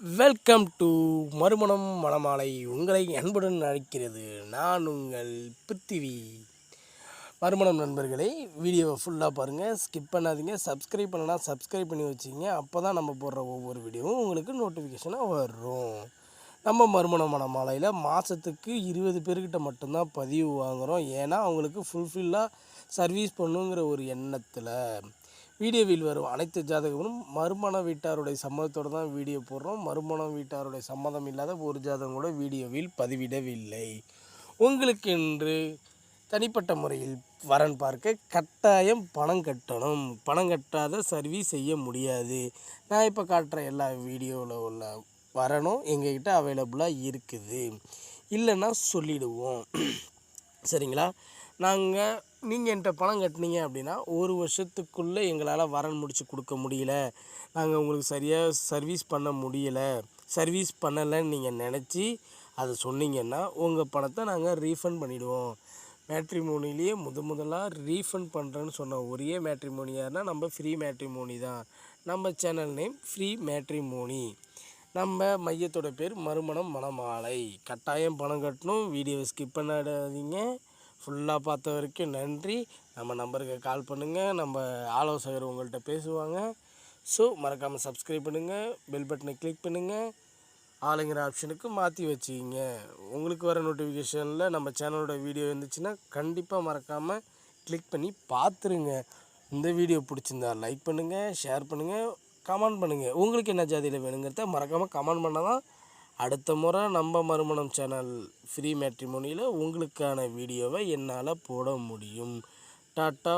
Welcome to மறுமணம் மணமாலை. உங்களை அன்புடன் அழைக்கிறது நான் உங்கள் பிருத்திவி. மறுமணம் நண்பர்களே வீடியோவை ஃபுல்லாக பாருங்கள் ஸ்கிப் பண்ணாதீங்க. சப்ஸ்கிரைப் பண்ணனா சப்ஸ்கிரைப் பண்ணி வச்சுக்கிங்க அப்போ தான் நம்ம போடுற ஒவ்வொரு வீடியோவும் உங்களுக்கு நோட்டிஃபிகேஷனாக வரும். நம்ம மறுமணம் மணமாலையில் மாதத்துக்கு இருபது பேர்கிட்ட மட்டும்தான் பதிவு வாங்குகிறோம் ஏன்னா அவங்களுக்கு ஃபுல்ஃபில்லாக சர்வீஸ் பண்ணுங்கிற ஒரு எண்ணத்தில். வீடியோவில் வரும் அனைத்து ஜாதகங்களும் மறுமண வீட்டாருடைய சம்மதத்தோடு தான் வீடியோ போடுறோம். மறுமண வீட்டாருடைய சம்மதம் இல்லாத ஒரு ஜாதகம் கூட வீடியோவில் பதிவிடவில்லை. உங்களுக்கு என்று தனிப்பட்ட முறையில் வரன் பார்க்க கட்டாயம் பணம் கட்டணும். பணம் கட்டாத சர்வீஸ் செய்ய முடியாது. நான் இப்போ காட்டுற எல்லா வீடியோவில் உள்ள வரணும் எங்ககிட்ட அவைலபிளாக இருக்குது. இல்லைன்னா சொல்லிடுவோம். சரிங்களா? நாங்கள் நீங்கள் என்கிட்ட பணம் கட்டினீங்க அப்படின்னா ஒரு வருஷத்துக்குள்ளே எங்களால் வரன் முடித்து கொடுக்க முடியல. நாங்கள் உங்களுக்கு சரியாக சர்வீஸ் பண்ண முடியலை. சர்வீஸ் பண்ணலைன்னு நீங்கள் நினச்சி அதை சொன்னீங்கன்னா உங்கள் பணத்தை நாங்கள் ரீஃபண்ட் பண்ணிவிடுவோம் மேட்ரிமோனிலேயே முத முதலாக ரீஃபண்ட் பண்ணுறேன்னு சொன்ன ஒரே மேட்ரிமோனி யாருன்னா நம்ம ஃப்ரீ மேட்ரிமோனி தான். நம்ம சேனல் நேம் ஃப்ரீ மேட்ரிமோனி நம்ம மையத்தோட பேர் மறுமணம் மணமாலை. கட்டாயம் பணம் கட்டணும். வீடியோவை ஸ்கிப் பண்ணாடாதீங்க. ஃபுல்லாக பார்த்த வரைக்கும் நன்றி. நம்ம நம்பருக்கு கால் பண்ணுங்கள் நம்ம ஆலோசகர் உங்கள்கிட்ட பேசுவாங்க. ஸோ மறக்காமல் சப்ஸ்கிரைப் பண்ணுங்கள் பெல் பட்டனை கிளிக் பண்ணுங்கள் ஆளுங்கிற ஆப்ஷனுக்கு மாற்றி வச்சுக்கிங்க. உங்களுக்கு வர நோட்டிஃபிகேஷனில் நம்ம சேனலோட வீடியோ இருந்துச்சுன்னா கண்டிப்பாக மறக்காமல் கிளிக் பண்ணி பார்த்துருங்க. இந்த வீடியோ பிடிச்சிருந்தா லைக் பண்ணுங்கள் ஷேர் பண்ணுங்கள் கமெண்ட் பண்ணுங்கள் உங்களுக்கு என்ன ஜாதியில் வேணுங்கிறத மறக்காமல் கமெண்ட் பண்ணால் தான் அடுத்த முறை நம்ம மறுமணம் சேனல் ஃப்ரீ மேட்ரிமோனியில் உங்களுக்கான வீடியோவை என்னால் போட முடியும். டாட்டா